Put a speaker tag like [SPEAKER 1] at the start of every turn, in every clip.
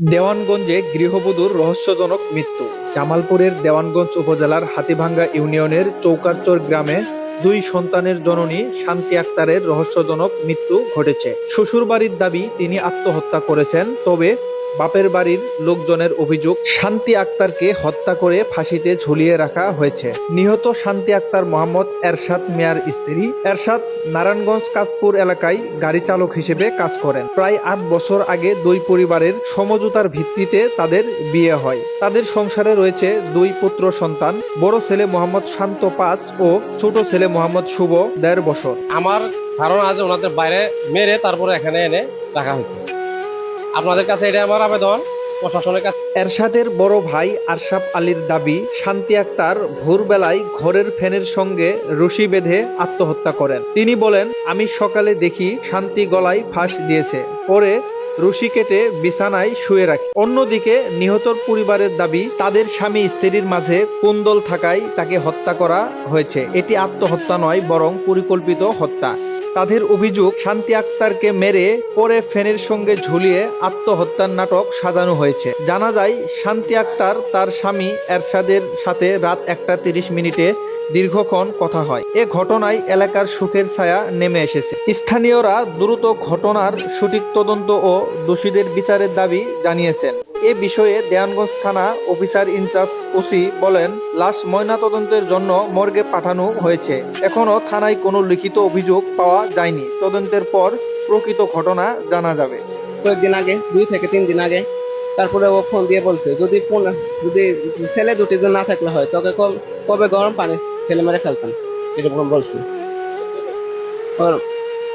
[SPEAKER 1] দেওয়ানগঞ্জে গৃহবধূর রহস্যজনক মৃত্যু। জামালপুরের দেওয়ানগঞ্জ উপজেলার হাতিভাঙ্গা ইউনিয়নের চৌকারচর গ্রামে দুই সন্তানের জননী শান্তি আক্তারের রহস্যজনক মৃত্যু ঘটেছে। শ্বশুরবাড়ির দাবি, তিনি আত্মহত্যা করেছেন, তবে বাপের বাড়ির লোকজনের অভিযোগ, শান্তি আক্তারকে হত্যা করে ফাঁসিতে ঝুলিয়ে রাখা হয়েছে। নিহত শান্তি আক্তার মোহাম্মদ এরশাদ মিয়ার স্ত্রী এরশাদ নারায়ণগঞ্জ কাজপুর এলাকায় গাড়ি চালক হিসেবে কাজ করেন। প্রায় আট বছর আগে দুই পরিবারের সমঝোতার ভিত্তিতে তাদের বিয়ে হয়। তাদের সংসারে রয়েছে দুই পুত্র সন্তান, বড় ছেলে মোহাম্মদ শান্ত পাঁচ ও ছোট ছেলে মোহাম্মদ শুভ দেড় বছর।
[SPEAKER 2] আমার ধারণা আছে ওনাদের বাইরে মেরে তারপরে এখানে এনে রাখা হয়েছে। আপনাদের কাছে এটা আমার আবেদন, প্রশাসনের কাছে।
[SPEAKER 1] এরশাদের বড় ভাই আরশাফ আলীর দাবি, শান্তি আক্তার ভোরবেলায় ঘরের ফ্যানের সঙ্গে রশি বেঁধে আত্মহত্যা করেন। তিনি বলেন, আমি সকালে দেখি শান্তি গলায় ফাঁস দিয়েছে, পরে রশি কেটে বিছানায় শুয়ে রাখি। অন্যদিকে নিহতর পরিবারের দাবি, তাদের স্বামী স্ত্রীর মাঝে কুন্দল থাকায় তাকে হত্যা করা হয়েছে। এটি আত্মহত্যা নয়, বরং পরিকল্পিত হত্যা। তাদের অভিযোগ, শান্তি আক্তারকে মেরে পরে ফ্যানের সঙ্গে ঝুলিয়ে আত্মহত্যার নাটক সাজানো হয়েছে। জানা যায়, শান্তি আক্তার তার স্বামী এরশাদের সাথে রাত একটা তিরিশ মিনিটে দীর্ঘক্ষণ কথা হয়। এ ঘটনায় এলাকার সুখের ছায়া নেমে এসেছে। স্থানীয়রা দ্রুত ঘটনার সঠিক তদন্ত ও দোষীদের বিচারের দাবি জানিয়েছেন। এ বিষয়ে দেয়ানগঞ্জ থানা অফিসার ইনচার্জ ওসি বলেন, লাশ ময়নাতদন্তের জন্য মর্গে পাঠানো হয়েছে। এখনও থানায় কোনো লিখিত অভিযোগ পাওয়া যায়নি। তদন্তের পর প্রকৃত ঘটনা জানা যাবে।
[SPEAKER 3] কয়েকদিন আগে, দুই থেকে তিন দিন আগে, তারপরে ও ফোন দিয়ে বলছে, যদি যদি ছেলে দুটি না থাকলে হয়, তোকে কবে গরম পানি? ছেলে মেরে ফেলতাম এরকম বলছে। ওর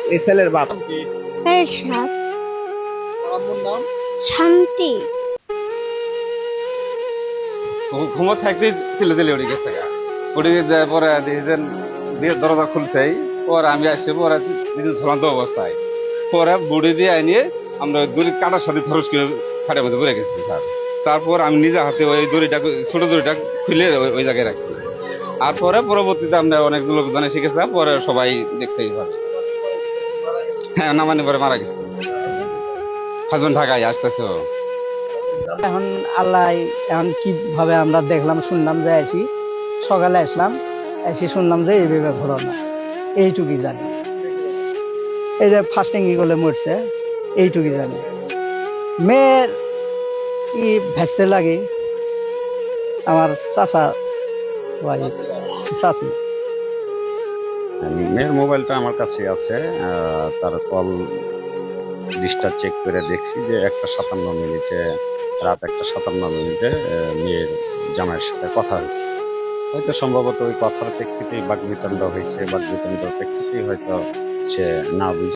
[SPEAKER 3] এই ছেলের বাপ।
[SPEAKER 4] শান্তি।
[SPEAKER 5] ঘুমো থাকতে ছেলে দিলে উঠে গেছে গিয়ে পরে দেখেছেন দিয়ে দরজা খুলছে। পরে আমি আসে পরে দিদি ঝুলন্ত অবস্থায়। পরে বুড়ি দিয়ে আনিয়ে আমরা দড়ি কাটার সাথে খরচ করে খাটের মধ্যে পড়ে গেছি স্যার। তারপর আমি নিজে হাতে ওই দড়িটা ছোট দড়িটা খুলে ওই- ওই জায়গায় রাখছি। আর পরে পরবর্তীতে আমরা অনেক লোকজনে শিখেছে পরে সবাই দেখছে এইভাবে। হ্যাঁ নামানি পরে মারা গেছে। হাজবেন্ড ঢাকায় আসতেছে
[SPEAKER 6] এখন আল্লাহ এখন কীভাবে আমরা দেখলাম, শুনলাম যে আসি সকালে আসলাম, এসে শুনলাম যে এইভাবে ঘটনা এইটুকুই জানি। এই যে ফার্স্টিং ই করলে মরছে, এইটুকুই জানি। মেয়ের ই ভেসতে লাগে? আমার চাচা ভাই চাচি
[SPEAKER 7] মেয়ের মোবাইলটা আমার কাছে আছে তার কল লিস্টটা চেক করে দেখছি যে একটা সাতান্ন মিনিটে, রাত একটা সাতান্ন মিনিটে মেয়ের জামাইয়ের সাথে কথা হয়েছে। হয়তো সম্ভবত ওই কথার প্রেক্ষিতেই বাকবিতণ্ড হয়েছে বাকবিতণ্ডর প্রেক্ষিতেই হয়তো সে না বুঝে